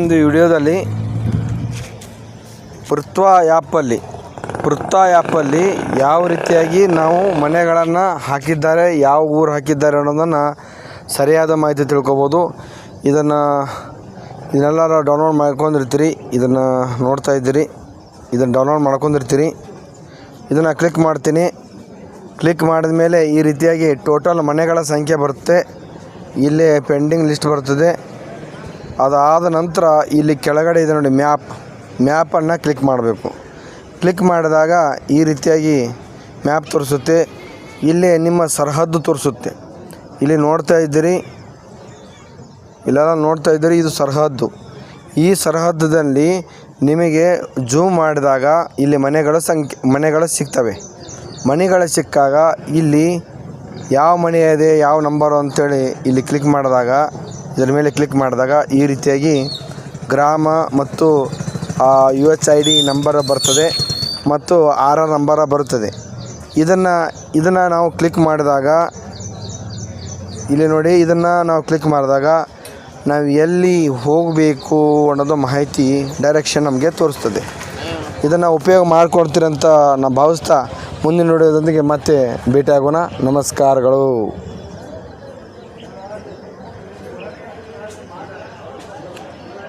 ಒಂದು ವಿಡಿಯೋದಲ್ಲಿ ಪೃಥ್ವ ಆ್ಯಪಲ್ಲಿ ಪೃಥ್ವ ಆ್ಯಪಲ್ಲಿ ಯಾವ ರೀತಿಯಾಗಿ ನಾವು ಮನೆಗಳನ್ನು ಹಾಕಿದ್ದಾರೆ, ಯಾವ ಊರು ಹಾಕಿದ್ದಾರೆ ಅನ್ನೋದನ್ನು ಸರಿಯಾದ ಮಾಹಿತಿ ತಿಳ್ಕೊಬೋದು. ಇದನ್ನು ಇದನ್ನೆಲ್ಲರೂ ಡೌನ್ಲೋಡ್ ಮಾಡ್ಕೊಂಡಿರ್ತೀರಿ, ಇದನ್ನು ನೋಡ್ತಾ ಇದ್ದೀರಿ, ಇದನ್ನು ಡೌನ್ಲೋಡ್ ಮಾಡ್ಕೊಂಡಿರ್ತೀರಿ. ಇದನ್ನು ಕ್ಲಿಕ್ ಮಾಡ್ತೀನಿ. ಕ್ಲಿಕ್ ಮಾಡಿದ ಮೇಲೆ ಈ ರೀತಿಯಾಗಿ ಟೋಟಲ್ ಮನೆಗಳ ಸಂಖ್ಯೆ ಬರುತ್ತೆ. ಇಲ್ಲೇ ಪೆಂಡಿಂಗ್ ಲಿಸ್ಟ್ ಬರ್ತದೆ. ಅದಾದ ನಂತರ ಇಲ್ಲಿ ಕೆಳಗಡೆ ಇದೆ ನೋಡಿ ಮ್ಯಾಪ್. ಮ್ಯಾಪನ್ನು ಕ್ಲಿಕ್ ಮಾಡಬೇಕು. ಕ್ಲಿಕ್ ಮಾಡಿದಾಗ ಈ ರೀತಿಯಾಗಿ ಮ್ಯಾಪ್ ತೋರಿಸುತ್ತೆ. ಇಲ್ಲಿ ನಿಮ್ಮ ಸರಹದ್ದು ತೋರಿಸುತ್ತೆ. ಇಲ್ಲಿ ನೋಡ್ತಾ ಇದ್ದೀರಿ. ಇಲ್ಲೆಲ್ಲ ನೋಡ್ತಾ ಇದ್ದೀರಿ, ಇದು ಸರಹದ್ದು. ಈ ಸರಹದ್ದಲ್ಲಿ ನಿಮಗೆ ಜೂಮ್ ಮಾಡಿದಾಗ ಇಲ್ಲಿ ಮನೆಗಳು ಸಂಖ್ಯೆ, ಮನೆಗಳು ಸಿಗ್ತವೆ. ಮನೆಗಳು ಸಿಕ್ಕಾಗ ಇಲ್ಲಿ ಯಾವ ಮನೆ ಇದೆ, ಯಾವ ನಂಬರು ಅಂತೇಳಿ ಇಲ್ಲಿ ಕ್ಲಿಕ್ ಮಾಡಿದಾಗ ಇದರ ಮೇಲೆ ಕ್ಲಿಕ್ ಮಾಡಿದಾಗ ಈ ರೀತಿಯಾಗಿ ಗ್ರಾಮ ಮತ್ತು U H I D number ಬರ್ತದೆ ಮತ್ತು ಆರ್ ಆರ್ ನಂಬರ ಬರುತ್ತದೆ. ಇದನ್ನು ಇದನ್ನು ನಾವು ಕ್ಲಿಕ್ ಮಾಡಿದಾಗ, ಇಲ್ಲಿ ನೋಡಿ, ಇದನ್ನು ನಾವು ಕ್ಲಿಕ್ ಮಾಡಿದಾಗ ನಾವು ಎಲ್ಲಿ ಹೋಗಬೇಕು ಅನ್ನೋದು ಮಾಹಿತಿ ಡೈರೆಕ್ಷನ್ ನಮಗೆ ತೋರಿಸ್ತದೆ. ಇದನ್ನು ಉಪಯೋಗ ಮಾಡ್ಕೊಡ್ತೀರಂತ ನಾನು ಭಾವಿಸ್ತಾ ಮುಂದಿನ ನೋಡೋದೊಂದಿಗೆ ಮತ್ತೆ ಭೇಟಿಯಾಗೋಣ. ನಮಸ್ಕಾರಗಳು.